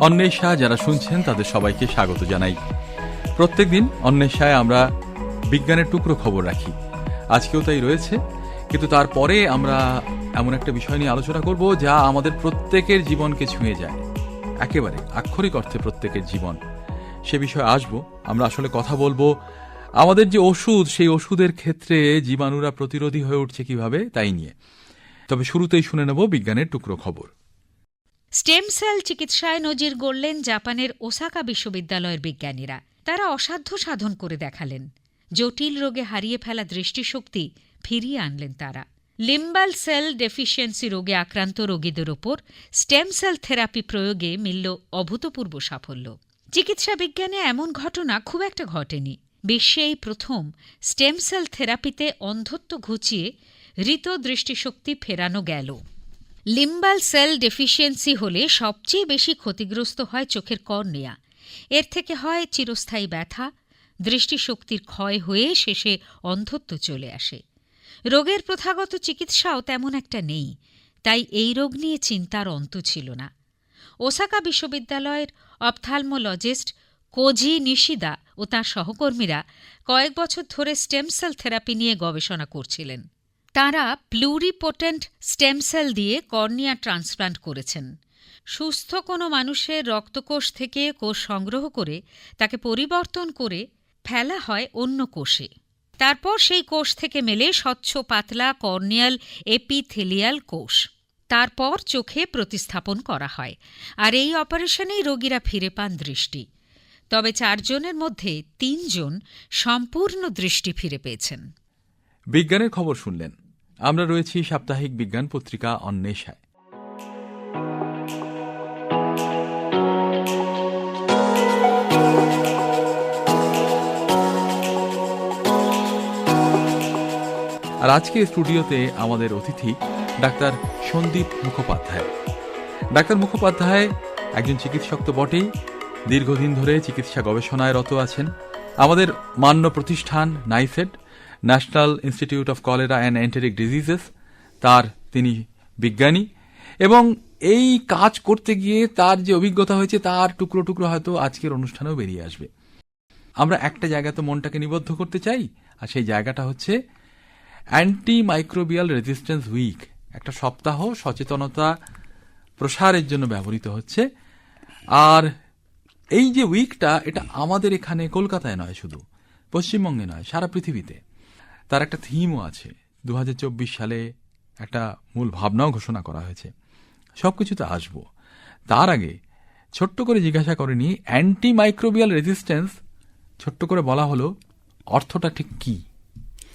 অন্বেষা যারা শুনছেন, তাদের সবাইকে স্বাগত জানাই। প্রত্যেকদিন অন্বেষায় আমরা বিজ্ঞানের টুকরো খবর রাখি। আজকেও তাই রয়েছে, কিন্তু তারপরে আমরা এমন একটা বিষয় নিয়ে আলোচনা করব যা আমাদের প্রত্যেকের জীবনকে ছুঁয়ে যায়। একেবারে আক্ষরিক অর্থে প্রত্যেকের জীবন। সে বিষয়ে আসব, আমরা আসলে কথা বলব আমাদের যে ওষুধ, সেই ওষুধের ক্ষেত্রে জীবাণুরা প্রতিরোধী হয়ে উঠছে কীভাবে, তাই নিয়ে। তবে শুরুতেই শুনে নেব বিজ্ঞানের টুকরো খবর। স্টেম সেল চিকিৎসায় নজির গড়লেন জাপানের ওসাকা বিশ্ববিদ্যালয়ের বিজ্ঞানীরা। তারা অসাধ্য সাধন করে দেখালেন। জটিল রোগে হারিয়ে ফেলা দৃষ্টিশক্তি ফিরিয়ে আনলেন তারা। লিম্বাল সেল ডেফিসিয়েন্সি রোগে আক্রান্ত রোগীদের ওপর স্টেম সেল থেরাপি প্রয়োগে মিলল অভূতপূর্ব সাফল্য। চিকিৎসা বিজ্ঞানে এমন ঘটনা খুব একটা ঘটেনি। বিশ্বে এই প্রথম স্টেম সেল থেরাপিতে অন্ধত্ব ঘুচিয়ে ঋত দৃষ্টিশক্তি ফেরানো গেল। লিম্বাল সেল ডেফিসিয়েন্সি হলে সবচেয়ে বেশি ক্ষতিগ্রস্ত হয় চোখের কর্নিয়া। এর থেকে হয় চিরস্থায়ী ব্যথা, দৃষ্টিশক্তির ক্ষয় হয়ে শেষে অন্ধত্ব চলে আসে। রোগের প্রথাগত চিকিৎসাও তেমন একটা নেই, তাই এই রোগ নিয়ে চিন্তার অন্ত ছিল না। ওসাকা বিশ্ববিদ্যালয়ের অপথালমোলজিস্ট কোজি নিশিদা ও তাঁর সহকর্মীরা কয়েক বছর ধরে স্টেমসেল থেরাপি নিয়ে গবেষণা করছিলেন। তাঁরা প্লুরিপোটেন্ট স্টেমসেল দিয়ে কর্নিয়া ট্রান্সপ্লান্ট করেছেন। সুস্থ কোনো মানুষের রক্তকোষ থেকে কোষ সংগ্রহ করে তাকে পরিবর্তন করে ফেলা হয় অন্য কোষে। তারপর সেই কোষ থেকে মেলে স্বচ্ছ পাতলা কর্নিয়াল এপিথেলিয়াল কোষ। তারপর চোখে প্রতিস্থাপন করা হয়। আর এই অপারেশনেই রোগীরা ফিরে পান দৃষ্টি। তবে চারজনের মধ্যে তিনজন সম্পূর্ণ দৃষ্টি ফিরে পেয়েছেন। বিজ্ঞানের খবর শুনলেন। আমরা রয়েছি সাপ্তাহিক বিজ্ঞান পত্রিকা অন্বেষায়। আর আজকে স্টুডিওতে আমাদের অতিথি ডাক্তার সন্দীপ মুখোপাধ্যায়। ডাক্তার মুখোপাধ্যায় একজন চিকিৎসক তো বটেই। দীর্ঘদিন ধরে চিকিৎসা গবেষণায় রত আছেন আমাদের মান্য প্রতিষ্ঠান NICED national institute of cholera and enteric diseases, তার তিনি বিজ্ঞানী, এবং এই কাজ করতে গিয়ে তার যে অভিজ্ঞতা হয়েছে তার টুকরো টুকরো হয়তো আজকের অনুষ্ঠানেও বেরিয়ে আসবে। আমরা একটা জায়গাতে মনটাকে নিবদ্ধ করতে চাই, আর সেই জায়গাটা হচ্ছে অ্যান্টি মাইক্রোবিয়াল রেজিস্ট্যান্স উইক একটা সপ্তাহ সচেতনতা প্রসারের জন্য ব্যবহৃত হচ্ছে। আর এই যে উইকটা, এটা আমাদের এখানে কলকাতায় নয় শুধু, পশ্চিমবঙ্গে নয়, সারা পৃথিবীতে। তার একটা থিমও আছে। দু হাজার চব্বিশ সালে একটা মূল ভাবনাও ঘোষণা করা হয়েছে। সব কিছুতে আসব। তার আগে ছোট্ট করে জিজ্ঞাসা করেনি অ্যান্টি মাইক্রোবিয়াল রেজিস্ট্যান্স ছোট্ট করে বলা হলো, অর্থটা ঠিক কি?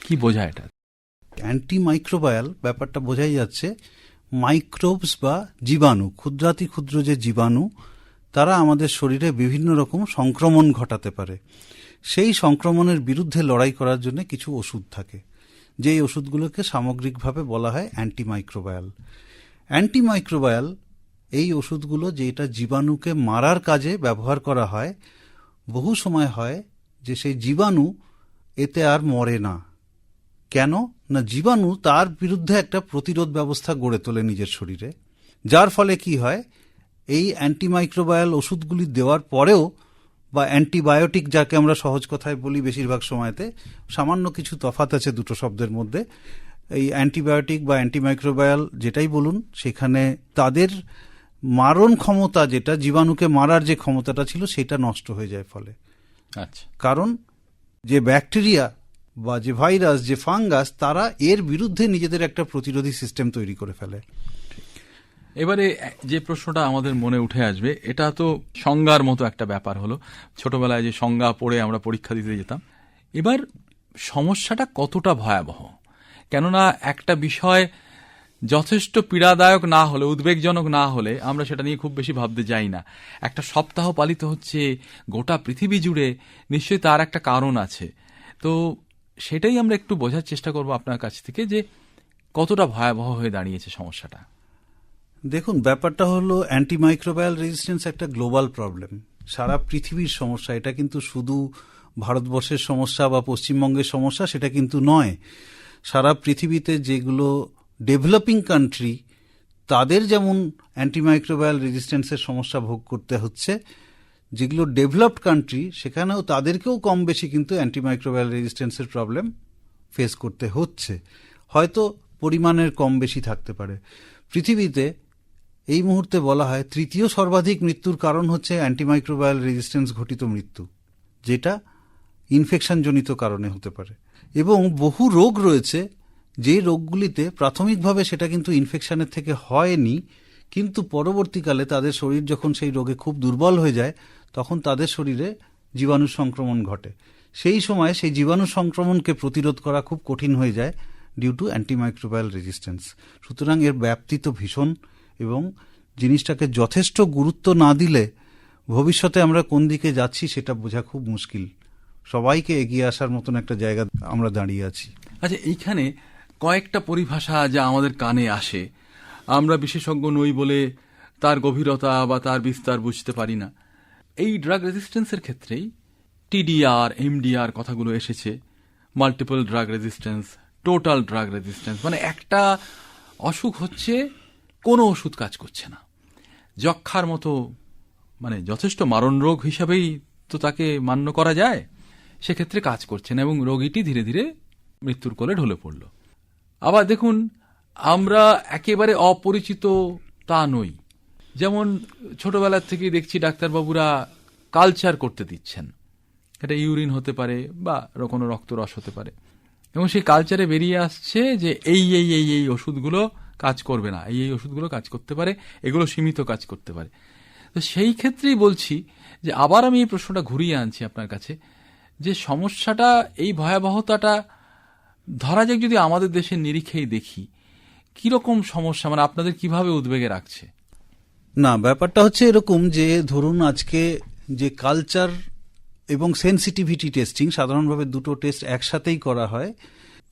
কি বোঝায় এটা? অ্যান্টি মাইক্রোবায়াল ব্যাপারটা বোঝাই যাচ্ছে মাইক্রোবস বা জীবাণু ক্ষুদ্রাতি ক্ষুদ্র যে জীবাণু তারা আমাদের শরীরে বিভিন্ন রকম সংক্রমণ ঘটাতে পারে। সেই সংক্রমণের বিরুদ্ধে লড়াই করার জন্য কিছু ওষুধ থাকে। যেই ওষুধগুলোকে সামগ্রিকভাবে বলা হয় অ্যান্টিমাইক্রোবায়াল অ্যান্টিমাইক্রোবায়াল এই ওষুধগুলো যেটা জীবাণুকে মারার কাজে ব্যবহার করা হয়, বহু সময় হয় যে সেই জীবাণু এতে আর মরে না। কেন? না জীবাণু তার বিরুদ্ধে একটা প্রতিরোধ ব্যবস্থা গড়ে তোলে নিজের শরীরে। যার ফলে কি হয়? এই অ্যান্টিমাইক্রোবায়াল ওষুধগুলি দেওয়ার পরেও বা অ্যান্টিবায়োটিক যাকে আমরা সহজ কথায় বলি বেশিরভাগ সময়তে সামান্য কিছু তফাত আছে দুটো শব্দের মধ্যে। এই অ্যান্টিবায়োটিক বা অ্যান্টিমাইক্রোবায়াল যেটাই বলুন সেখানে তাদের মারণ ক্ষমতা যেটা জীবাণুকে মারার যে ক্ষমতাটা ছিল সেটা নষ্ট হয়ে যায় ফলে। আচ্ছা। কারণ যে ব্যাকটেরিয়া বা যে ভাইরাস যে ফাঙ্গাস তারা এর বিরুদ্ধে নিজেদের একটা প্রতিরোধী সিস্টেম তৈরি করে ফেলে। এবারে যে প্রশ্নটা আমাদের মনে উঠে আসবে, এটা তো সংজ্ঞার মতো একটা ব্যাপার হলো। ছোটবেলায় যে সংজ্ঞা পড়ে আমরা পরীক্ষা দিতে যেতাম। এবার সমস্যাটা কতটা ভয়াবহ? কেননা একটা বিষয় যথেষ্ট পীড়াদায়ক না হলে, উদ্বেগজনক না হলে আমরা সেটা নিয়ে খুব বেশি ভাবতে যাই না। একটা সপ্তাহ পালিত হচ্ছে, গোটা পৃথিবী জুড়ে নিশ্চয়ই তার একটা কারণ আছে। তো সেটাই আমরা একটু বোঝার চেষ্টা করব আপনার কাছ থেকে যে কতটা ভয়াবহ হয়ে দাঁড়িয়েছে সমস্যাটা। দেখুন, ব্যাপারটা হলো অ্যান্টিমাইক্রোবায়াল রেজিস্ট্যান্স একটা গ্লোবাল প্রবলেম সারা পৃথিবীর সমস্যা, এটা কিন্তু শুধু ভারতবর্ষের সমস্যা বা পশ্চিমবঙ্গের সমস্যা, সেটা কিন্তু নয়। সারা পৃথিবীতে যেগুলো ডেভেলপিং কান্ট্রি তাদের যেমন অ্যান্টিমাইক্রোবায়াল রেজিস্ট্যান্সের সমস্যা ভোগ করতে হচ্ছে, যেগুলো ডেভেলপড কান্ট্রি সেখানেও তাদেরকেও কম বেশি কিন্তু অ্যান্টিমাইক্রোবায়াল রেজিস্ট্যান্সের প্রবলেম ফেস করতে হচ্ছে। হয়তো পরিমাণের কম বেশি থাকতে পারে। পৃথিবীতে এই মুহূর্তে বলা হয় তৃতীয় সর্বাধিক মৃত্যুর কারণ হচ্ছে অ্যান্টিমাইক্রোবায়াল রেজিস্ট্যান্স ঘটিত মৃত্যু, যেটা ইনফেকশনজনিত কারণে হতে পারে। এবং বহু রোগ রয়েছে যে রোগগুলিতে প্রাথমিকভাবে সেটা কিন্তু ইনফেকশনের থেকে হয়নি, কিন্তু পরবর্তীকালে তাদের শরীর যখন সেই রোগে খুব দুর্বল হয়ে যায়, তখন তাদের শরীরে জীবাণু সংক্রমণ ঘটে। সেই সময় সেই জীবাণু সংক্রমণকে প্রতিরোধ করা খুব কঠিন হয়ে যায় ডিউ টু অ্যান্টিমাইক্রোবায়াল রেজিস্ট্যান্স সুতরাং এর ব্যাপ্তি তো ভীষণ। এবং জিনিসটাকে যথেষ্ট গুরুত্ব না দিলে ভবিষ্যতে আমরা কোন দিকে যাচ্ছি সেটা বোঝা খুব মুশকিল। সবাইকে এগিয়ে আসার মতন একটা জায়গা আমরা দাঁড়িয়ে আছি। আচ্ছা এইখানে কয়েকটা পরিভাষা যা আমাদের কানে আসে। আমরা বিশেষজ্ঞ নই বলে তার গভীরতা বা তার বিস্তার বুঝতে পারি না। এই ড্রাগ রেজিস্ট্যান্সের ক্ষেত্রেই টিডিআর এমডিআর কথাগুলো এসেছে। Multiple drug resistance, total drug resistance. মানে একটা অসুখ হচ্ছে কোনো ওষুধ কাজ করছে না। যক্ষার মতো মানে যথেষ্ট মারণ রোগ হিসাবেই তো তাকে মান্য করা যায়, সেক্ষেত্রে কাজ করছে না এবং রোগীটি ধীরে ধীরে মৃত্যুর কোলে ঢলে পড়ল। আবার দেখুন, আমরা একেবারে অপরিচিত তা নই। যেমন ছোটবেলার থেকেই দেখছি ডাক্তারবাবুরা কালচার করতে দিচ্ছেন। এটা ইউরিন হতে পারে বা কোনো রক্তরস হতে পারে। এবং সেই কালচারে বেরিয়ে আসছে যে এই এই এই এই ওষুধগুলো কাজ করবে না, এই এই ওষুধগুলো কাজ করতে পারে, এগুলো সীমিত কাজ করতে পারে। তো সেই ক্ষেত্রেই বলছি যে আবার আমি এই প্রশ্নটা ঘুরিয়ে আনছি আপনার কাছে, যে সমস্যাটা, এই ভয়াবহতাটা ধরা যাক যদি আমাদের দেশের নিরিখেই দেখি, কীরকম সমস্যা মানে আপনাদের কীভাবে উদ্বেগে রাখছে? না, ব্যাপারটা হচ্ছে এরকম যে ধরুন আজকে যে কালচার এবং সেন্সিটিভিটি টেস্টিং সাধারণভাবে দুটো টেস্ট একসাথেই করা হয়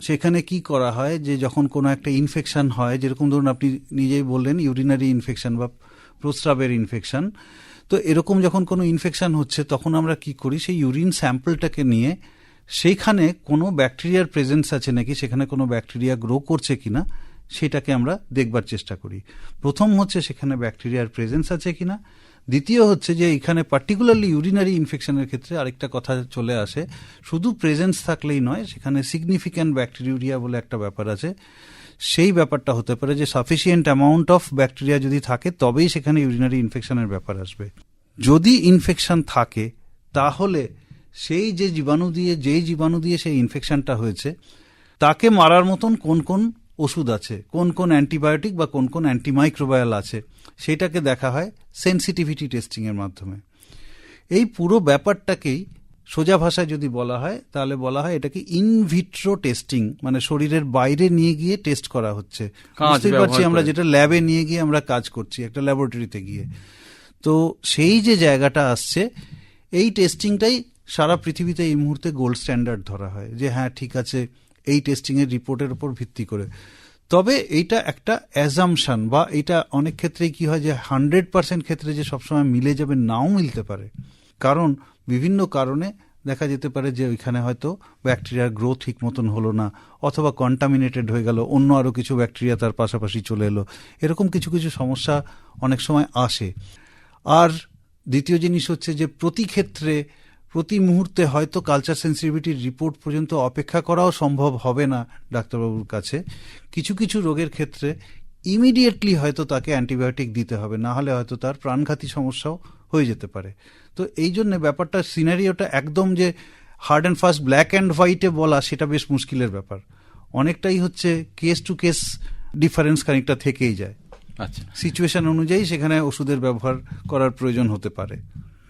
সেখানে কি করা হয় যে যখন কোনো একটা ইনফেকশন হয়, যেরকম ধরুন আপনি নিজেই বললেন ইউরিনারি ইনফেকশন বা প্রস্রাবের ইনফেকশন তো এরকম যখন কোনো ইনফেকশন হচ্ছে, তখন আমরা কি করি, সেই ইউরিন স্যাম্পলটাকে নিয়ে সেইখানে কোনো ব্যাকটেরিয়ার প্রেজেন্স আছে নাকি, সেখানে কোনো ব্যাকটেরিয়া গ্রো করছে কিনা, সেটাকে আমরা দেখবার চেষ্টা করি। প্রথম হচ্ছে সেখানে ব্যাকটেরিয়ার প্রেজেন্স আছে কিনা দ্বিতীয় হচ্ছে যে এখানে পার্টিকুলারলি ইউরিনারি ইনফেকশনের ক্ষেত্রে আরেকটা কথা চলে আসে। শুধু প্রেজেন্স থাকলেই নয়, সেখানে সিগনিফিক্যান্ট ব্যাকটেরিউরিয়া বলে একটা ব্যাপার আছে। সেই ব্যাপারটা হতে পারে যে সাফিসিয়েন্ট অ্যামাউন্ট অফ ব্যাকটেরিয়া যদি থাকে, তবেই সেখানে ইউরিনারি ইনফেকশনের ব্যাপার আসবে। যদি ইনফেকশন থাকে, তাহলে সেই যে জীবাণু দিয়ে, যেই জীবাণু দিয়ে সেই ইনফেকশনটা হয়েছে, তাকে মারার মতন কোন কোন ওষুধ আছে। কোন কোন অ্যান্টিবায়োটিক বা কোন কোন অ্যান্টিমাইক্রোবায়াল আছে সেটাকে দেখা হয় সেন্সিটিভিটি টেস্টিংয়ের মাধ্যমে। এই পুরো ব্যাপারটাকেই সোজা ভাষায় যদি বলা হয় তাহলে বলা হয় এটাকে ইনভিট্রো টেস্টিং মানে শরীরের বাইরে নিয়ে গিয়ে টেস্ট করা হচ্ছে। বুঝতেই পারছি আমরা যেটা ল্যাবে নিয়ে গিয়ে আমরা কাজ করছি একটা ল্যাবরেটরিতে গিয়ে। তো সেই যে জায়গাটা আসছে এই টেস্টিংটাই সারা পৃথিবীতে এই মুহূর্তে গোল্ড স্ট্যান্ডার্ড ধরা হয়। যে হ্যাঁ ঠিক আছে এই টেস্টিং এর রিপোর্টের উপর ভিত্তি করে। তবে এইটা একটা অ্যাজামশান বা এটা অনেক ক্ষেত্রেই কি হয় যে হান্ড্রেড পার্সেন্ট ক্ষেত্রে যে সবসময় মিলে যাবে, নাও মিলতে পারে। কারণ বিভিন্ন কারণে দেখা যেতে পারে যে ওইখানে হয়তো ব্যাকটেরিয়ার গ্রোথ ঠিক মতন হলো না, অথবা কন্টামিনেটেড হয়ে গেল, অন্য আরও কিছু ব্যাকটেরিয়া তার পাশাপাশি চলে এলো। এরকম কিছু কিছু সমস্যা অনেক সময় আসে। আর দ্বিতীয় জিনিস হচ্ছে যে প্রতি ক্ষেত্রে প্রতি মুহূর্তে হয়তো কালচার সেন্সিটিভিটির রিপোর্ট পর্যন্ত অপেক্ষা করাও সম্ভব হবে না ডাক্তারবাবুর কাছে। কিছু কিছু রোগের ক্ষেত্রে ইমিডিয়েটলি হয়তো তাকে অ্যান্টিবায়োটিক দিতে হবে না হলে হয়তো তার প্রাণঘাতী সমস্যাও হয়ে যেতে পারে। তো এই জন্য ব্যাপারটা সিনারিওটা একদম যে hard and fast black and হোয়াইটে বলা সেটা বেশ মুশকিলের ব্যাপার। অনেকটাই হচ্ছে কেস টু কেস ডিফারেন্স খানিকটা থেকেই যায়। আচ্ছা। সিচুয়েশন অনুযায়ী সেখানে ওষুধের ব্যবহার করার প্রয়োজন হতে পারে।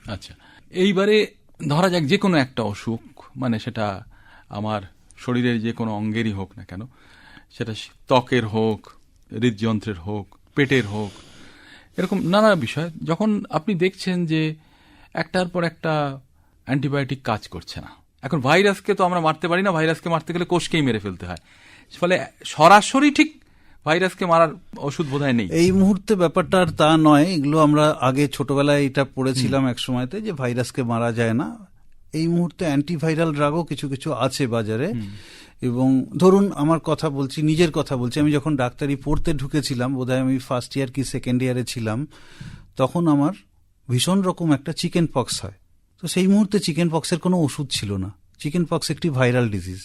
আচ্ছা। এইবারে ধরা যাক যে কোনো একটা অসুখ মানে সেটা আমার শরীরের যে কোনো অঙ্গেরই হোক না কেন, সেটা ত্বকের হোক, হৃদযন্ত্রের হোক, পেটের হোক, এরকম নানা বিষয়। যখন আপনি দেখছেন যে একটার পর একটা অ্যান্টিবায়োটিক কাজ করছে না, এখন ভাইরাসকে তো আমরা মারতে পারি না, ভাইরাসকে মারতে গেলে কোষকেই মেরে ফেলতে হয়। ফলে সরাসরি ঠিক ভাইরাসকে মারার ওষুধ বোধহয় নেই। এই মুহূর্তে ব্যাপারটা আর তা নয়। এগুলো আমরা আগে ছোটবেলায় এটা পড়েছিলাম এক সময়তে যে ভাইরাসকে মারা যায় না। এই মুহূর্তে অ্যান্টিভাইরাল ড্রাগও কিছু কিছু আছে বাজারে। এবং ধরুন আমার কথা বলছি নিজের কথা বলছি। আমি যখন ডাক্তারি পড়তে ঢুকেছিলাম বোধহয় আমি ফার্স্ট ইয়ার কি সেকেন্ড ইয়ারে ছিলাম তখন আমার ভীষণ রকম একটা চিকেন পক্স হয়। তো সেই মুহূর্তে চিকেন পক্সের কোনো ওষুধ ছিল না। চিকেন পক্স একটি ভাইরাল ডিজিজ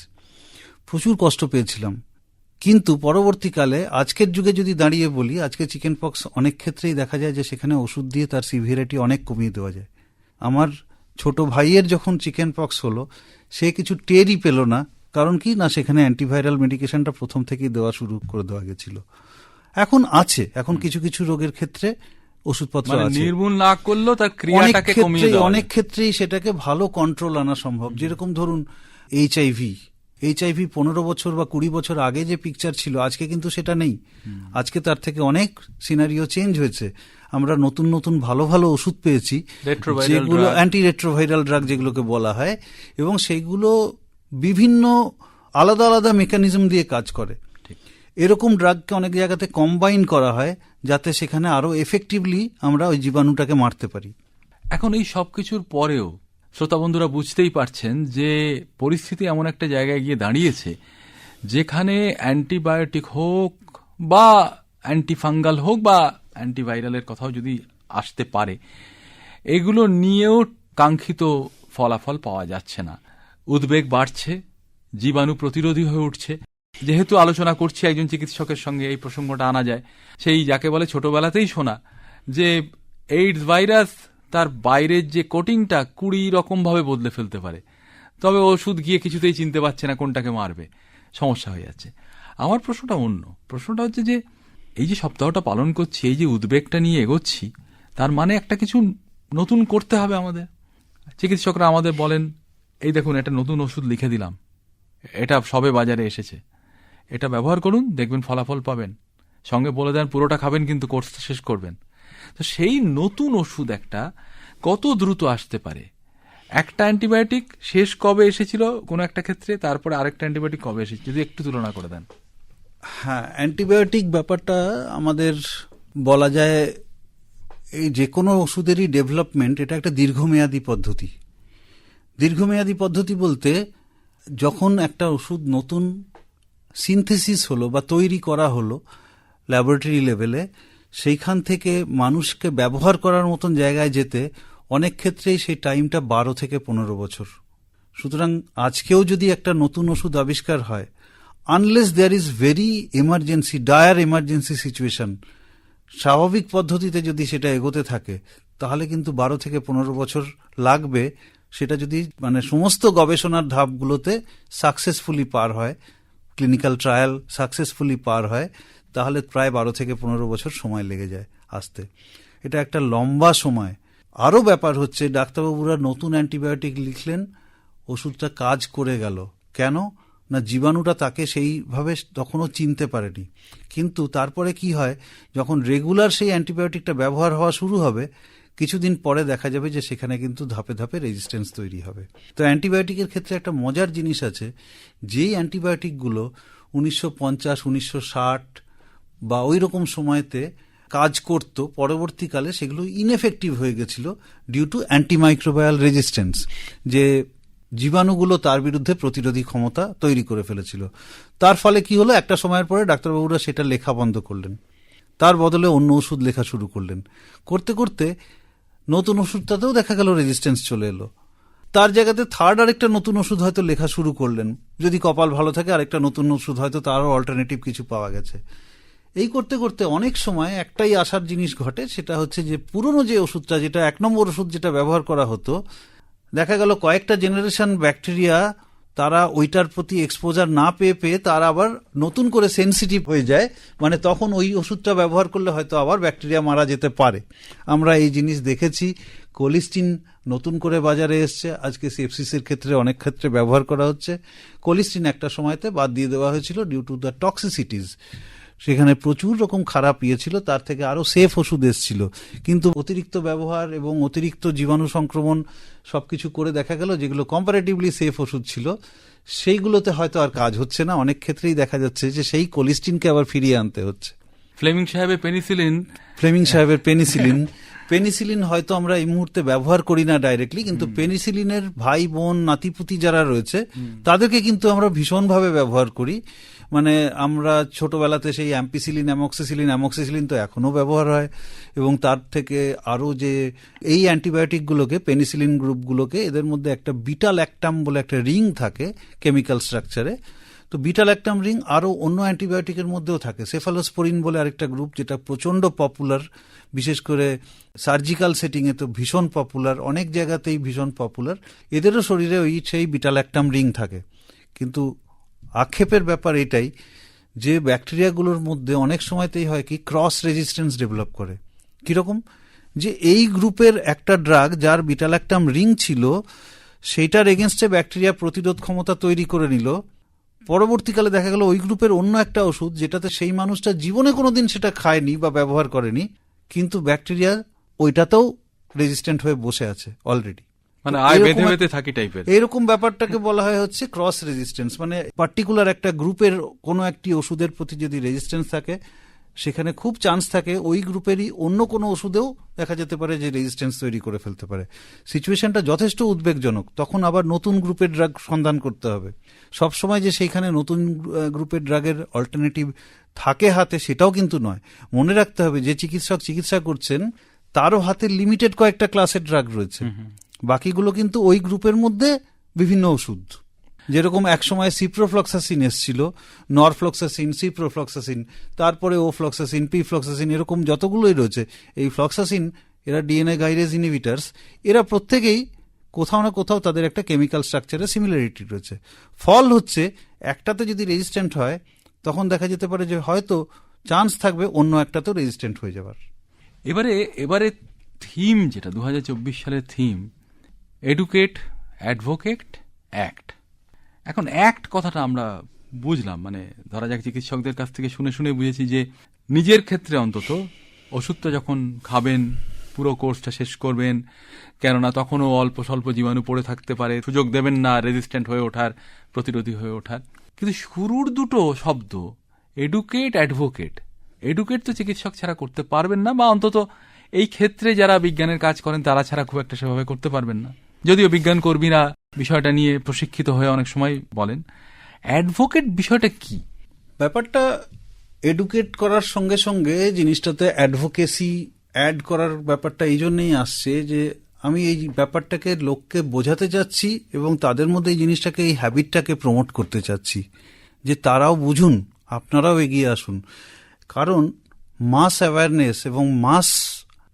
প্রচুর কষ্ট পেয়েছিলাম। কিন্তু পরবর্তীকালে আজকের যুগে যদি দাঁড়িয়ে বলি আজকে চিকেন পক্স অনেক ক্ষেত্রেই দেখা যায় যে সেখানে ওষুধ দিয়ে তার সিভিয়ারিটি অনেক কমিয়ে দেওয়া যায়। আমার ছোট ভাইয়ের যখন চিকেন পক্স হলো সে কিছু টেরই পেল না কারণ কি না সেখানে অ্যান্টিভাইরাল মেডিকেশনটা প্রথম থেকেই দেওয়া শুরু করে দেওয়া গেছিল। এখন আছে এখন কিছু কিছু রোগের ক্ষেত্রে ওষুধপত্র মানে আছে। নির্মূল না করলেও তার ক্রিয়াটাকে কমিয়ে অনেক ক্ষেত্রেই সেটাকে ভালো কন্ট্রোল আনা সম্ভব। যেরকম ধরুন এইচআইভি এইচআইভি পনেরো বছর বা কুড়ি বছর আগে যে পিকচার ছিল আজকে কিন্তু সেটা নেই। আজকে তার থেকে অনেক সিনারিও চেঞ্জ হয়েছে। আমরা নতুন নতুন ভালো ভালো ওষুধ পেয়েছি যেগুলো অ্যান্টি রেট্রোভাইরাল ড্রাগ যেগুলোকে বলা হয় এবং সেইগুলো বিভিন্ন আলাদা আলাদা মেকানিজম দিয়ে কাজ করে। এরকম ড্রাগকে অনেক জায়গাতে কম্বাইন করা হয় যাতে সেখানে আরও এফেক্টিভলি আমরা ওই জীবাণুটাকে মারতে পারি। এখন এই সব কিছুর পরেও শ্রোতা বন্ধুরা বুঝতেই পারছেন যে পরিস্থিতি এমন একটা জায়গায় গিয়ে দাঁড়িয়েছে, যেখানে অ্যান্টিবায়োটিক হোক বা অ্যান্টিফাঙ্গাল হোক বা অ্যান্টিভাইরালের কথাও যদি আসতে পারে, এগুলো নিয়েও কাঙ্ক্ষিত ফলাফল পাওয়া যাচ্ছে না। উদ্বেগ বাড়ছে, জীবাণু প্রতিরোধী হয়ে উঠছে। যেহেতু আলোচনা করছি একজন চিকিৎসকের সঙ্গে, এই প্রসঙ্গটা আনা যায়। সেই যাকে বলে ছোটবেলাতেই শোনা যে, এইডস ভাইরাস তার বাইরের যে কোটিংটা কুড়ি রকমভাবে বদলে ফেলতে পারে। তবে ওষুধ গিয়ে কিছুতেই চিনতে পারছে না কোনটাকে মারবে। সমস্যা হয়ে যাচ্ছে। আমার প্রশ্নটা অন্য। প্রশ্নটা হচ্ছে যে, এই যে সপ্তাহটা পালন করছি, এই যে উদ্বেগটা নিয়ে এগোচ্ছি, তার মানে একটা কিছু নতুন করতে হবে আমাদের? চিকিৎসকরা আমাদের বলেন, এই দেখুন, একটা নতুন ওষুধ লিখে দিলাম। এটা সবে বাজারে এসেছে। এটা ব্যবহার করুন, দেখবেন ফলাফল পাবেন। সঙ্গে বলে দেন, পুরোটা খাবেন, কিন্তু কোর্সটা শেষ করবেন। তো সেই নতুন ওষুধ একটা কত দ্রুত আসতে পারে? একটা অ্যান্টিবায়োটিক শেষ কবে এসেছিল কোনো একটা ক্ষেত্রে? তারপরে আরেকটা অ্যান্টিবায়োটিক কবে এসেছে? যদি একটু তুলনা করে দেন। হ্যাঁ অ্যান্টিবায়োটিক ব্যাপারটা আমাদের বলা যায় এই যে কোনো ওষুধেরই ডেভেলপমেন্ট, এটা একটা দীর্ঘমেয়াদী পদ্ধতি। দীর্ঘমেয়াদী পদ্ধতি বলতে যখন একটা ওষুধ নতুন সিনথেসিস হলো বা তৈরি করা হলো ল্যাবরেটরি লেভেলে সেইখান থেকে মানুষকে ব্যবহার করার মতন জায়গায় যেতে অনেক ক্ষেত্রেই সেই টাইমটা বারো থেকে পনেরো বছর। সুতরাং আজকেও যদি একটা নতুন ওষুধ আবিষ্কার হয় unless there is very emergency dire emergency situation স্বাভাবিক পদ্ধতিতে যদি সেটা এগোতে থাকে, তাহলে কিন্তু বারো থেকে পনেরো বছর লাগবে। সেটা যদি মানে সমস্ত গবেষণার ধাপগুলোতে সাকসেসফুলি পার হয় ক্লিনিক্যাল ট্রায়াল সাকসেসফুলি পার হয় তাহলে প্রায় বারো থেকে পনেরো বছর সময় লেগে যায় আসতে। এটা একটা লম্বা সময়। আরও ব্যাপার হচ্ছে, ডাক্তারবাবুরা নতুন অ্যান্টিবায়োটিক লিখলেন, ওষুধটা কাজ করে গেল। কেন? না, জীবাণুটা তাকে সেইভাবে তখনও চিনতে পারেনি। কিন্তু তারপরে কি হয়, যখন রেগুলার সেই অ্যান্টিবায়োটিকটা ব্যবহার হওয়া শুরু হবে, কিছুদিন পরে দেখা যাবে যে সেখানে কিন্তু ধাপে ধাপে রেজিস্ট্যান্স তৈরি হবে। তো অ্যান্টিবায়োটিকের ক্ষেত্রে একটা মজার জিনিস আছে, যেই অ্যান্টিবায়োটিকগুলো উনিশশো পঞ্চাশ, উনিশশো ষাট বা ওই রকম সময়তে কাজ করত, পরবর্তীকালে সেগুলো ইনএফেক্টিভ হয়ে গেছিল ডিউ টু অ্যান্টিমাইক্রোবায়াল রেজিস্ট্যান্স যে জীবাণুগুলো তার বিরুদ্ধে প্রতিরোধী ক্ষমতা তৈরি করে ফেলেছিল। তার ফলে কি হলো? একটা সময়ের পরে ডাক্তারবাবুরা সেটা লেখা বন্ধ করলেন। তার বদলে অন্য ওষুধ লেখা শুরু করলেন। করতে করতে নতুন ওষুধটাতেও দেখা গেল রেজিস্ট্যান্স চলে এলো। তার জায়গাতে থার্ড আরেকটা নতুন ওষুধ হয়তো লেখা শুরু করলেন। যদি কপাল ভালো থাকে, আরেকটা নতুন ওষুধ হয়তো তারও অল্টারনেটিভ কিছু পাওয়া গেছে। এই করতে করতে অনেক সময় একটাই আসার জিনিস ঘটে, সেটা হচ্ছে যে পুরনো যে ওষুধটা, যেটা এক নম্বর ওষুধ যেটা ব্যবহার করা হতো, দেখা গেল কয়েকটা জেনারেশন ব্যাকটেরিয়া তারা ওইটার প্রতি এক্সপোজার না পেয়ে পেয়ে তারা আবার নতুন করে সেন্সিটিভ হয়ে যায়। মানে তখন ওই ওষুধটা ব্যবহার করলে হয়তো আবার ব্যাকটেরিয়া মারা যেতে পারে। আমরা এই জিনিস দেখেছি কোলিস্টিন নতুন করে বাজারে এসছে, আজকে সেপসিসের ক্ষেত্রে অনেক ক্ষেত্রে ব্যবহার করা হচ্ছে। কোলিস্টিন একটা সময়তে বাদ দিয়ে দেওয়া হয়েছিল ডিউ টু দ্য টক্সিসিটিস সেখানে প্রচুর রকম খারাপ ইয়ে ছিল তার থেকে আরও সেফ ওষুধ এসছিল। কিন্তু অতিরিক্ত ব্যবহার এবং অতিরিক্ত জীবাণু সংক্রমণ সব কিছু করে দেখা গেল যেগুলো কম্পারেটিভলি সেফ ওষুধ ছিল সেইগুলোতে হয়তো আর কাজ হচ্ছে না। অনেক ক্ষেত্রেই দেখা যাচ্ছে যে সেই কোলিস্টিনকে আবার ফিরিয়ে আনতে হচ্ছে। ফ্লেমিং সাহেবের পেনিসিলিন ফ্লেমিং সাহেবের পেনিসিলিন পেনিসিলিন হয়তো আমরা এই মুহূর্তে ব্যবহার করি না ডাইরেক্টলি কিন্তু পেনিসিলিনের ভাই বোন নাতিপুতি যারা রয়েছে তাদেরকে কিন্তু আমরা ভীষণভাবে ব্যবহার করি। মানে আমরা ছোটবেলাতে সেই অ্যাম্পিসিলিন, অ্যামক্সিসিলিন অ্যামক্সিসিলিন তো এখনও ব্যবহার হয় এবং তার থেকে আরও যে এই অ্যান্টিবায়োটিকগুলোকে, পেনিসিলিন গ্রুপগুলোকে, এদের মধ্যে একটা বিটাল অ্যাক্টাম বলে একটা রিং থাকে কেমিক্যাল স্ট্রাকচারে। তো বিটাল অ্যাক্টাম রিং আরও অন্য অ্যান্টিবায়োটিকের মধ্যেও থাকে। সেফালোস্পোরিন বলে আরেকটা গ্রুপ যেটা প্রচণ্ড পপুলার, বিশেষ করে সার্জিক্যাল সেটিংয়ে তো ভীষণ পপুলার, অনেক জায়গাতেই ভীষণ পপুলার। এদেরও শরীরে ওই সেই বিটাল অ্যাক্টাম রিং থাকে। কিন্তু আক্ষেপের ব্যাপার এটাই যে ব্যাকটেরিয়াগুলোর মধ্যে অনেক সময়তেই হয় কি ক্রস রেজিস্ট্যান্স ডেভেলপ করে। কীরকম? যে এই গ্রুপের একটা ড্রাগ যার বিটাল্যাক্টাম রিং ছিল, সেইটার এগেনস্টে ব্যাকটেরিয়া প্রতিরোধ ক্ষমতা তৈরি করে নিল। পরবর্তীকালে দেখা গেল ওই গ্রুপের অন্য একটা ওষুধ, যেটাতে সেই মানুষটা জীবনে কোনোদিন সেটা খায়নি বা ব্যবহার করেনি, কিন্তু ব্যাকটেরিয়া ওইটাতেও রেজিস্ট্যান্ট হয়ে বসে আছে অলরেডি মানে আয় বেঁধে বেঁধে থাকি টাইপের এইরকম ব্যাপারটাকে বলা হয় হচ্ছে ক্রস রেজিস্ট্যান্স মানে পার্টিকুলার একটা গ্রুপের কোনো একটি ওষুধের প্রতি যদি রেজিস্ট্যান্স থাকে সেখানে খুব চান্স থাকে ওই গ্রুপেরই অন্য কোনো ওষুধেও দেখা যেতে পারে যে রেজিস্ট্যান্স তৈরি করে ফেলতে পারে। সিচুয়েশনটা যথেষ্ট উদ্বেগজনক। তখন আবার নতুন গ্রুপের ড্রাগ সন্ধান করতে হবে। সবসময় যে সেইখানে নতুন গ্রুপের ড্রাগের অল্টারনেটিভ থাকে হাতে সেটাও কিন্তু নয়। মনে রাখতে হবে যে চিকিৎসক চিকিৎসা করছেন তারও হাতে লিমিটেড কয়েকটা ক্লাসের ড্রাগ রয়েছে। বাকিগুলো কিন্তু ওই গ্রুপের মধ্যে বিভিন্ন ওষুধ। যেরকম একসময় সিপ্রোফ্লক্সাসিন এসছিল নরফ্লক্সাসিন সিপ্রোফ্লক্সাসিন তারপরে ও ফ্লক্সাসিন পি ফ্লক্সাসিন এরকম যতগুলোই রয়েছে, এই ফ্লক্সাসিন এরা ডিএনএ গাইরেজ ইনহিবিটার্স এরা প্রত্যেকেই কোথাও না কোথাও তাদের একটা কেমিক্যাল স্ট্রাকচারে সিমিলারিটি রয়েছে। ফল হচ্ছে, একটাতে যদি রেজিস্ট্যান্ট হয়, তখন দেখা যেতে পারে যে হয়তো চান্স থাকবে অন্য একটাতেও রেজিস্ট্যান্ট হয়ে যাবার এবারে এবারে থিম যেটা দু হাজার চব্বিশ সালের থিম এডুকেট অ্যাডভোকেট অ্যাক্ট এখন অ্যাক্ট কথাটা আমরা বুঝলাম মানে ধরা যাক চিকিৎসকদের কাছ থেকে শুনে শুনে বুঝেছি যে নিজের ক্ষেত্রে অন্তত ওষুধটা যখন খাবেন, পুরো কোর্সটা শেষ করবেন, কেননা তখনও অল্প স্বল্প জীবাণু পড়ে থাকতে পারে, সুযোগ দেবেন না রেজিস্ট্যান্ট হয়ে ওঠার, প্রতিরোধী হয়ে ওঠার। কিন্তু শুরুর দুটো শব্দ এডুকেট অ্যাডভোকেট এডুকেট তো চিকিৎসক ছাড়া করতে পারবেন না, বা অন্তত এই ক্ষেত্রে যারা বিজ্ঞানের কাজ করেন তারা ছাড়া খুব একটা সেভাবে করতে পারবেন না। যদিও বিজ্ঞান কর্মীরা বিষয়টা নিয়ে প্রশিক্ষিত হয়ে অনেক সময় বলেন, অ্যাডভোকেট বিষয়টা কি? ব্যাপারটা এডুকেট করার সঙ্গে সঙ্গে জিনিসটাতে অ্যাডভোকেসি অ্যাড করার ব্যাপারটা এই জন্যই আসছে যে আমি এই ব্যাপারটাকে লোককে বোঝাতে চাচ্ছি এবং তাদের মধ্যে এই জিনিসটাকে, এই হ্যাবিটটাকে প্রমোট করতে চাচ্ছি যে তারাও বুঝুন, আপনারাও এগিয়ে আসুন। কারণ মাস অ্যাওয়ারনেস এবং মাস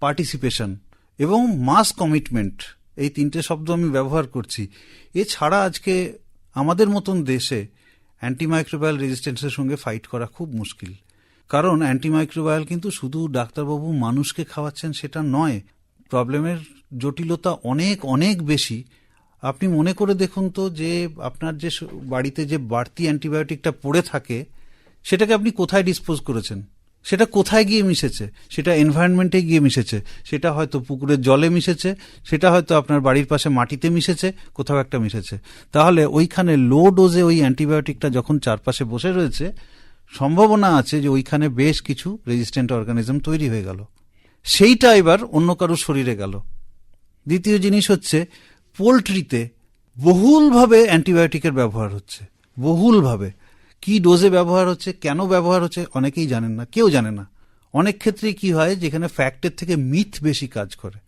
পার্টিসিপেশন এবং মাস কমিটমেন্ট এই তিনটে শব্দ আমি ব্যবহার করছি। এছাড়া আজকে আমাদের মতন দেশে অ্যান্টিমাইক্রোবায়াল রেজিস্ট্যান্সের সঙ্গে ফাইট করা খুব মুশকিল। কারণ অ্যান্টিমাইক্রোবায়াল কিন্তু শুধু ডাক্তারবাবু মানুষকে খাওয়াচ্ছেন সেটা নয় প্রবলেমের জটিলতা অনেক অনেক বেশি। আপনি মনে করে দেখুন তো যে আপনার যে বাড়িতে যে বাড়তি অ্যান্টিবায়োটিকটা পড়ে থাকে, সেটাকে আপনি কোথায় ডিসপোজ করেছেন? সেটা কোথায় গিয়ে মিশেছে? সেটা এনভায়রনমেন্টে গিয়ে মিশেছে। সেটা হয়তো পুকুরের জলে মিশেছে। সেটা হয়তো আপনার বাড়ির পাশে মাটিতে মিশেছে। কোথাও একটা মিশেছে। তাহলে ওইখানে লো ডোজে ওই অ্যান্টিবায়োটিকটা যখন চারপাশে বসে রয়েছে, সম্ভাবনা আছে যে ওইখানে বেশ কিছু রেজিস্ট্যান্ট অর্গানিজম তৈরি হয়ে গেল। সেইটা এবার অন্য কারোর শরীরে গেল। দ্বিতীয় জিনিস হচ্ছে পোলট্রিতে বহুলভাবে অ্যান্টিবায়োটিকের ব্যবহার হচ্ছে। বহুলভাবে। কি ডোজে ব্যবহার হচ্ছে কেন ব্যবহার হচ্ছে অনেকেই জানেন না কেউ জানে না। অনেক ক্ষেত্রে কি হয় যেখানে ফ্যাক্টের থেকে মিথ বেশি কাজ করে।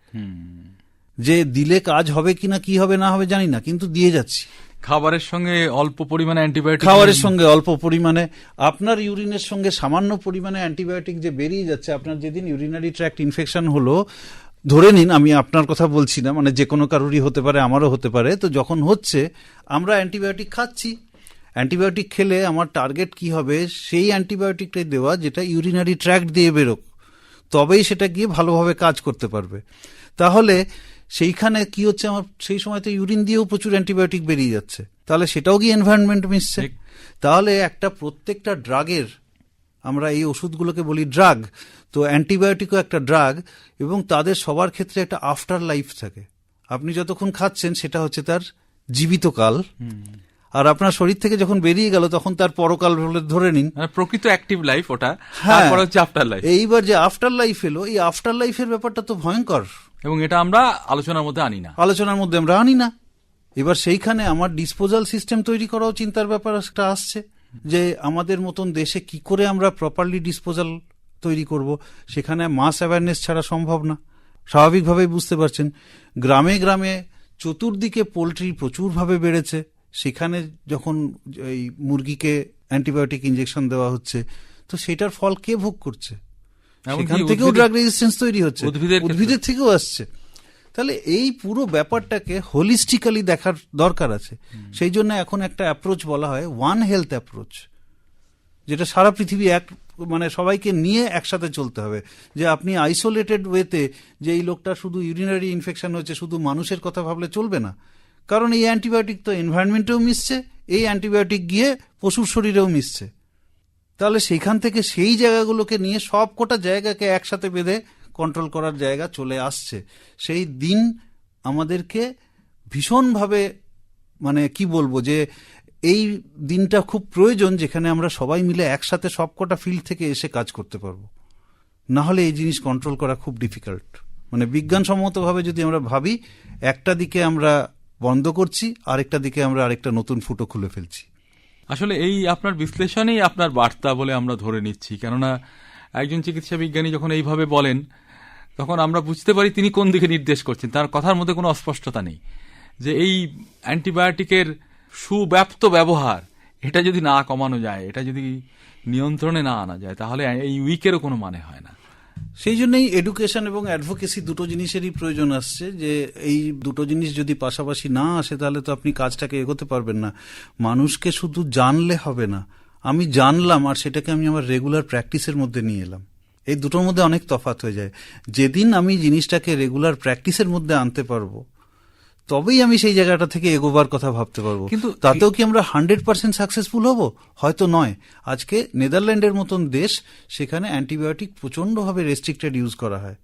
যে দিলে কাজ হবে কিনা কি হবে না হবে জানি না কিন্তু দিয়ে যাচ্ছি। খাবারের সঙ্গে অল্প পরিমাণে অ্যান্টিবায়োটিক খাবারের সঙ্গে অল্প পরিমাণে আপনার ইউরিনের সঙ্গে সামান্য পরিমাণে অ্যান্টিবায়োটিক যে বেরিয়ে যাচ্ছে আপনার যেদিন ইউরিনারি ট্র্যাক্ট ইনফেকশন হলো ধরে নিন আমি আপনার কথা বলছি না মানে যে কোনো কারোরই হতে পারে আমারও হতে পারে তো যখন হচ্ছে আমরা অ্যান্টিবায়োটিক খাচ্ছি। অ্যান্টিবায়োটিক খেলে আমার টার্গেট কি হবে? সেই অ্যান্টিবায়োটিকটাই দেওয়া যেটা ইউরিনারি ট্র্যাক্ট দিয়ে বেরোক। তবেই সেটা গিয়ে ভালোভাবে কাজ করতে পারবে। তাহলে সেইখানে কি হচ্ছে আমার সেই সময় তো ইউরিন দিয়েও প্রচুর অ্যান্টিবায়োটিক বেরিয়ে যাচ্ছে। তাহলে সেটাও গিয়ে এনভায়রনমেন্ট মিশছে। তাহলে একটা প্রত্যেকটা ড্রাগের আমরা এই ওষুধগুলোকে বলি ড্রাগ তো অ্যান্টিবায়োটিকও একটা ড্রাগ এবং তাদের সবার ক্ষেত্রে একটা আফটার লাইফ থাকে। আপনি যতক্ষণ খাচ্ছেন সেটা হচ্ছে তার জীবিত কাল। আর আপনার শরীর থেকে যখন বেরিয়ে গেল তখন তার পরকাল ধরে নিন। মানে প্রকৃত অ্যাক্টিভ লাইফ ওটা হ্যাঁ। তারপরে হচ্ছে আফটার লাইফ এইবার যে আফটার লাইফ এলো এই আফটার লাইফের ব্যাপারটা তো ভয়ঙ্কর। এবং এটা আমরা আলোচনার মধ্যে আনি না। আলোচনার মধ্যে আমরা আনি না। এবার সেইখানে আমার ডিসপোজাল সিস্টেম তৈরি করাও চিন্তার ব্যাপার একটা আসছে যে আমাদের মতন দেশে কি করে আমরা প্রপারলি ডিসপোজাল তৈরি করব সেখানে মাস অ্যাওয়ারনেস ছাড়া সম্ভব না। স্বাভাবিকভাবেই বুঝতে পারছেন গ্রামে গ্রামে চতুর্দিকে পোলট্রি প্রচুরভাবে বেড়েছে। সেখানে যখন এই মুরগিকে অ্যান্টিবায়োটিক ইঞ্জেকশন দেওয়া হচ্ছে তো সেটার ফল কে ভোগ করছে? সেখান থেকেও ড্রাগ রেজিস্ট্যান্স তৈরি হচ্ছে। উদ্ভিদের থেকেও আসছে। তাহলে এই পুরো ব্যাপারটাকে হোলিস্টিক্যালি দেখার দরকার আছে। সেই জন্য এখন একটা অ্যাপ্রোচ বলা হয় ওয়ান হেলথ অ্যাপ্রোচ যেটা সারা পৃথিবী এক মানে সবাইকে নিয়ে একসাথে চলতে হবে। যে আপনি আইসোলেটেড ওয়েতে যে এই লোকটা শুধু ইউরিনারি ইনফেকশন হচ্ছে শুধু মানুষের কথা ভাবলে চলবে না। কারণ এই অ্যান্টিবায়োটিক তো এনভায়রনমেন্টেও মিশছে, এই অ্যান্টিবায়োটিক গিয়ে পশুর শরীরেও মিশছে। তাহলে সেখান থেকে সেই জায়গাগুলোকে নিয়ে সব কটা জায়গাকে একসাথে বেঁধে কন্ট্রোল করার জায়গা চলে আসছে। সেই দিন আমাদেরকে ভীষণভাবে মানে কি বলব যে, এই দিনটা খুব প্রয়োজন যেখানে আমরা সবাই মিলে একসাথে সবকটা ফিল্ড থেকে এসে কাজ করতে পারব। না হলে এই জিনিস কন্ট্রোল করা খুব ডিফিকাল্ট মানে বিজ্ঞানসম্মতভাবে যদি আমরা ভাবি, একটা দিকে আমরা বন্ধ করছি, আরেকটা দিকে আমরা আরেকটা নতুন ফুটো খুলে ফেলছি। আসলে এই আপনার বিশ্লেষণেই আপনার বার্তা বলে আমরা ধরে নিচ্ছি, কেননা একজন চিকিৎসা বিজ্ঞানী যখন এইভাবে বলেন, তখন আমরা বুঝতে পারি তিনি কোন দিকে নির্দেশ করছেন। তার কথার মধ্যে কোনো অস্পষ্টতা নেই। যে এই অ্যান্টিবায়োটিকের সুব্যাপ্ত ব্যবহার, এটা যদি না কমানো যায়, এটা যদি নিয়ন্ত্রণে না আনা যায়, তাহলে এই উইকেরও কোনো মানে হয় না। সেই জন্যই এডুকেশন এবং অ্যাডভোকেসি দুটো জিনিসেরই প্রয়োজন আসছে যে এই দুটো জিনিস যদি পাশাপাশি না আসে, তাহলে তো আপনি কাজটাকে এগোতে পারবেন না। মানুষকে শুধু জানলে হবে না। আমি জানলাম আর সেটাকে আমি আমার রেগুলার প্র্যাকটিসের মধ্যে নিয়ে এলাম। এই দুটোর মধ্যে অনেক তফাত হয়ে যায়। যেদিন আমি জিনিসটাকে রেগুলার প্র্যাকটিসের মধ্যে আনতে পারব তবেই আমি সেই জায়গাটা থেকে এগোবার কথা ভাবতে পারব। কিন্তু তাতেও কি আমরা হান্ড্রেড পার্সেন্ট সাকসেসফুল হব? হয়তো নয়। আজকে নেদারল্যান্ডের মতন দেশ সেখানে অ্যান্টিবায়োটিক প্রচণ্ডভাবে রেস্ট্রিক্টেড ইউজ করা হয়।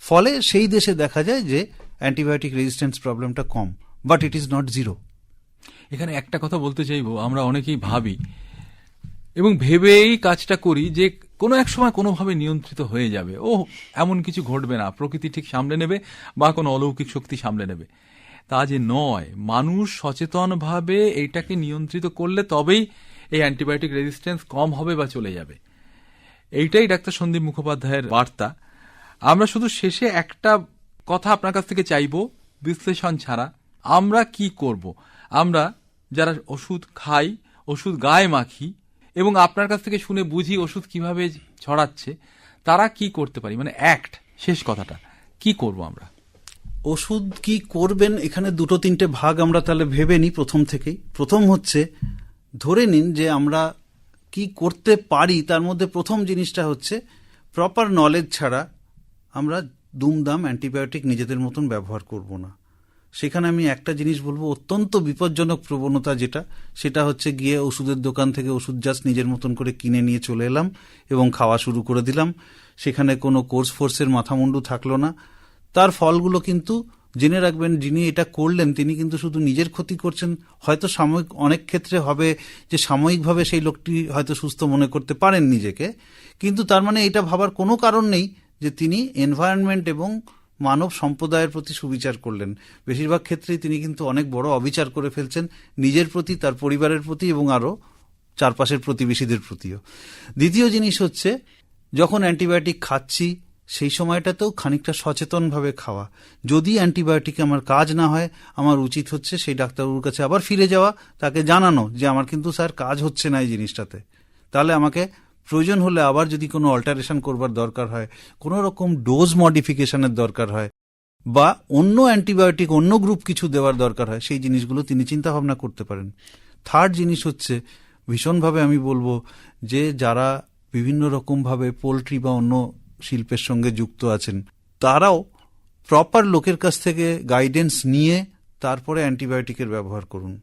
ফলে সেই দেশে দেখা যায় যে অ্যান্টিবায়োটিক রেজিস্ট্যান্স প্রবলেমটা কম but it is not zero এখানে একটা কথা বলতে চাইব আমরা অনেকেই ভাবি এবং ভেবেই কাজটা করি যে কোনো এক সময় কোনোভাবে নিয়ন্ত্রিত হয়ে যাবে। ও এমন কিছু ঘটবে না। প্রকৃতি ঠিক সামলে নেবে বা কোনো অলৌকিক শক্তি সামলে নেবে। তা যে নয়, মানুষ সচেতনভাবে এইটাকে নিয়ন্ত্রিত করলে তবেই এই অ্যান্টিবায়োটিক রেজিস্ট্যান্স কম হবে বা চলে যাবে। এইটাই ডাক্তার সন্দীপ মুখোপাধ্যায়ের বার্তা। আমরা শুধু শেষে একটা কথা আপনার কাছ থেকে চাইব, বিশ্লেষণ ছাড়া। আমরা কি করব? আমরা যারা ওষুধ খাই, ওষুধ গায়ে মাখি এবং আপনার কাছ থেকে শুনে বুঝি ওষুধ কীভাবে ছড়াচ্ছে, তারা কি করতে পারি? মানে অ্যাক্ট শেষ কথাটা। কি করব আমরা? ওষুধ কি করবেন? এখানে দুটো তিনটে ভাগ আমরা তাহলে ভেবে নিই প্রথম থেকেই। প্রথম হচ্ছে, ধরে নিন যে আমরা কি করতে পারি, তার মধ্যে প্রথম জিনিসটা হচ্ছে প্রপার নলেজ ছাড়া আমরা দুমদাম অ্যান্টিবায়োটিক নিজেদের মতন ব্যবহার করব না। সেখানে আমি একটা জিনিস বলব, অত্যন্ত বিপজ্জনক প্রবণতা যেটা, সেটা হচ্ছে গিয়ে ওষুধের দোকান থেকে ওষুধ জাস্ট নিজের মতন করে কিনে নিয়ে চলে এলাম এবং খাওয়া শুরু করে দিলাম। সেখানে কোনো কোর্স ফোর্সের মাথামুন্ডু থাকল না। তার ফলগুলো কিন্তু জেনে রাখবেন, যিনি এটা করলেন, তিনি কিন্তু শুধু নিজের ক্ষতি করছেন। হয়তো সাময়িক, অনেক ক্ষেত্রে হবে যে সাময়িকভাবে সেই লোকটি হয়তো সুস্থ মনে করতে পারেন নিজেকে। কিন্তু তার মানে এটা ভাবার কোনো কারণ নেই যে তিনি এনভায়রনমেন্ট এবং মানব সম্প্রদায়ের প্রতি সুবিচার করলেন। বেশিরভাগ ক্ষেত্রেই তিনি কিন্তু অনেক বড় অবিচার করে ফেলছেন, নিজের প্রতি, তার পরিবারের প্রতি এবং আরও চারপাশের প্রতিবেশীদের প্রতিও। দ্বিতীয় জিনিস হচ্ছে, যখন অ্যান্টিবায়োটিক খাচ্ছি সেই সময়টাতেও খানিকটা সচেতনভাবে খাওয়া। যদি অ্যান্টিবায়োটিকে আমার কাজ না হয়, আমার উচিত হচ্ছে সেই ডাক্তারবাবুর কাছে আবার ফিরে যাওয়া, তাকে জানানো যে আমার কিন্তু স্যার কাজ হচ্ছে না এই জিনিসটাতে। তাহলে আমাকে প্রয়োজন হলে আবার যদি কোনো অল্টারেশন করবার দরকার হয়, কোনো রকম ডোজ মডিফিকেশনের দরকার হয়, বা অন্য অ্যান্টিবায়োটিক অন্য গ্রুপ কিছু দেওয়ার দরকার হয়, সেই জিনিসগুলো তিনি চিন্তা ভাবনা করতে পারেন। থার্ড জিনিস হচ্ছে, ভীষণভাবে আমি বলব যে যারা বিভিন্ন রকমভাবে পোলট্রি বা অন্য শিল্পের সঙ্গে যুক্ত আছেন। তারাও প্রপার লোকের কাছ থেকে গাইডেন্স নিয়ে তারপরে অ্যান্টিবায়োটিকের ব্যবহার করুন।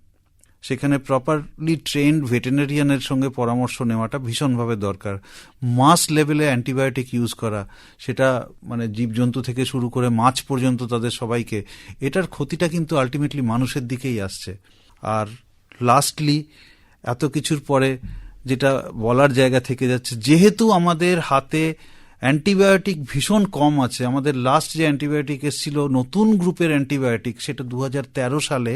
সেখানে প্রপারলি ট্রেন্ড ভেটেরিনারিয়ানের সঙ্গে পরামর্শ নেওয়াটা ভীষণভাবে দরকার। মাস লেভেলে অ্যান্টিবায়োটিক ইউজ করা, সেটা মানে জীবজন্তু থেকে শুরু করে মাছ পর্যন্ত তাদের সবাইকে, এটার ক্ষতিটা কিন্তু আলটিমেটলি মানুষের দিকেই আসছে। আর লাস্টলি এত কিছুর পরে যেটা বলার জায়গা থেকে যাচ্ছে, যেহেতু আমাদের হাতে অ্যান্টিবায়োটিক ভীষণ কম আছে। আমাদের লাস্ট যে অ্যান্টিবায়োটিক এসেছিল, নতুন গ্রুপের অ্যান্টিবায়োটিক, সেটা দু হাজার তেরো সালে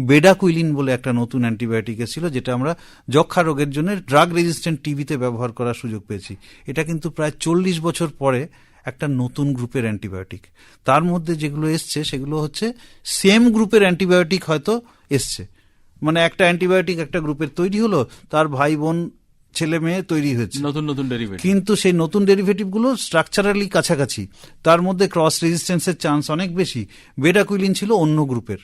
বেডাকুইলিন বলে একটা নতুন অ্যান্টিবায়োটিক এসেছিল, যেটা আমরা যক্ষা রোগের জন্য ড্রাগ রেজিস্ট্যান্ট টিভিতে ব্যবহার করার সুযোগ পেয়েছি। এটা কিন্তু প্রায় চল্লিশ বছর পরে একটা নতুন গ্রুপের অ্যান্টিবায়োটিক। তার মধ্যে যেগুলো এসছে, সেগুলো হচ্ছে সেম গ্রুপের অ্যান্টিবায়োটিক হয়তো এসছে। মানে একটা অ্যান্টিবায়োটিক একটা গ্রুপের তৈরি হলো, তার ভাই বোন ছেলে মেয়ে তৈরি হয়েছে। নতুন নতুন ডেরিভেটিভ কিন্তু সেই নতুন ডেরিভেটিভগুলো স্ট্রাকচারালি কাছাকাছি। তার মধ্যে ক্রস রেজিস্ট্যান্সের চান্স অনেক বেশি। বেডাকুইলিন ছিল অন্য গ্রুপের।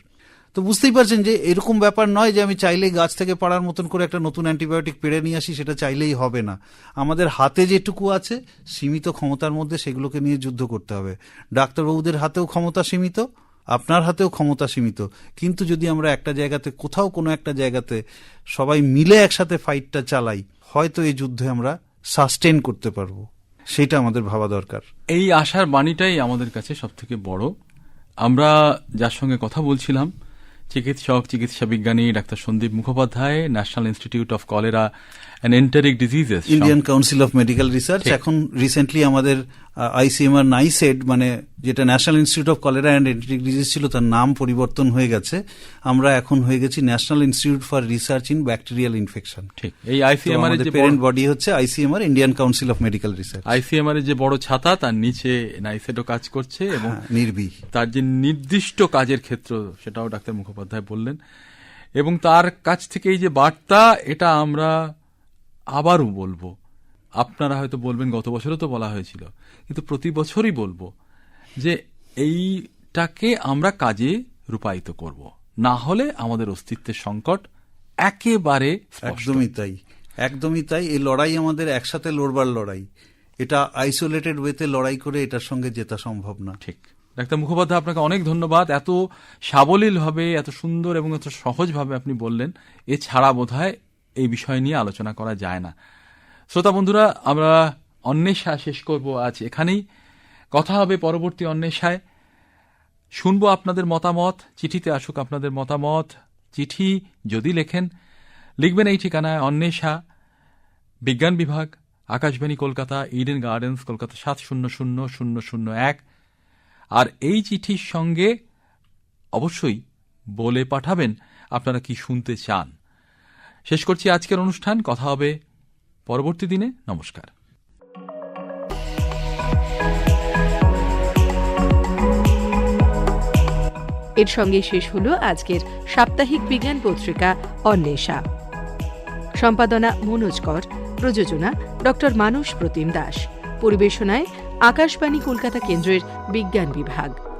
তো বুঝতেই পারছেন যে এরকম ব্যাপার নয় যে আমি চাইলেই গাছ থেকে পাড়ার মতন করে একটা নতুন অ্যান্টিবায়োটিক পেড়ে নিয়ে আসি সেটা চাইলেই হবে না। আমাদের হাতে যেটুকু আছে সীমিত ক্ষমতার মধ্যে সেগুলোকে নিয়ে যুদ্ধ করতে হবে। ডাক্তারবাবুদের হাতেও ক্ষমতা সীমিত। আপনার হাতেও ক্ষমতা সীমিত। কিন্তু যদি আমরা একটা জায়গাতে, কোথাও কোনো একটা জায়গাতে সবাই মিলে একসাথে ফাইটটা চালাই, হয়তো এই যুদ্ধে আমরা সাস্টেন করতে পারব। সেটা আমাদের ভাবা দরকার। এই আশার বাণীটাই আমাদের কাছে সব থেকে বড়। আমরা যার সঙ্গে কথা বলছিলাম, চিকিৎসক, চিকিৎসা বিজ্ঞানী doctor Sandip Mukhopadhyay national institute of cholera and enteric diseases Indian council of medical research এখন রিসেন্টলি আমাদের আইসিএমআর নাইসেড মানে যেটা national institute of cholera and enteric disease ছিল তার নাম পরিবর্তন হয়ে গেছে। আমরা এখন হয়ে গেছি national institute for research in bacterial infection ঠিক। এই আইসিএমআর যে পেরেন্ট বডি হচ্ছে ICMR Indian council of medical research ICMR এর যে বড় ছাতা তার নিচে নাইসেডও কাজ করছে এবং নির্বি তার যে নির্দিষ্ট কাজের ক্ষেত্র সেটাও ডাক্তার মুখোপাধ্যায় বললেন। এবং তার কাছ থেকে এই যে বার্তা এটা আমরা আবারও বলব আপনারা হয়তো বলবেন গত বছরও তো বলা হয়েছিল কিন্তু প্রতি বছরই বলব যে এইটাকে আমরা কাজে রূপায়িত করব। না হলে আমাদের অস্তিত্বের সংকট একেবারে একদমই তাই একদমই তাই। এই লড়াই আমাদের একসাথে লড়বার লড়াই। এটা আইসোলেটেড ওয়েতে লড়াই করে এটার সঙ্গে জেতা সম্ভব না। ঠিক। ডাক্তার মুখোপাধ্যায় আপনাকে অনেক ধন্যবাদ। এত সাবলীলভাবে এত সুন্দর এবং এত সহজভাবে আপনি বললেন। এছাড়া বোধহয় এই বিষয় নিয়ে আলোচনা করা যায় না। শ্রোতা বন্ধুরা, আমরা অন্বেষা শেষ করব আজ এখানেই। কথা হবে পরবর্তী অন্বেষায়। শুনব আপনাদের মতামত, চিঠিতে আসুক আপনাদের মতামত। চিঠি যদি লেখেন, লিখবেন এই ঠিকানায় অন্বেষা, বিজ্ঞান বিভাগ, আকাশবাণী কলকাতা ইডেন গার্ডেন্স কলকাতা সাত শূন্য শূন্য শূন্য শূন্য এক। আর এই চিঠির সঙ্গে অবশ্যই বলে পাঠাবেন আপনারা কি শুনতে চান। শেষ করছি আজকের অনুষ্ঠান। কথা হবে পরবর্তী দিনে। নমস্কার। এর সঙ্গে শেষ হল আজকের সাপ্তাহিক বিজ্ঞান পত্রিকা অন্বেষা। সম্পাদনা মনোজ কর, প্রযোজনা ডক্টর মানস প্রতিম দাস। পরিবেশনায় আকাশবাণী কলকাতা কেন্দ্রের বিজ্ঞান বিভাগ।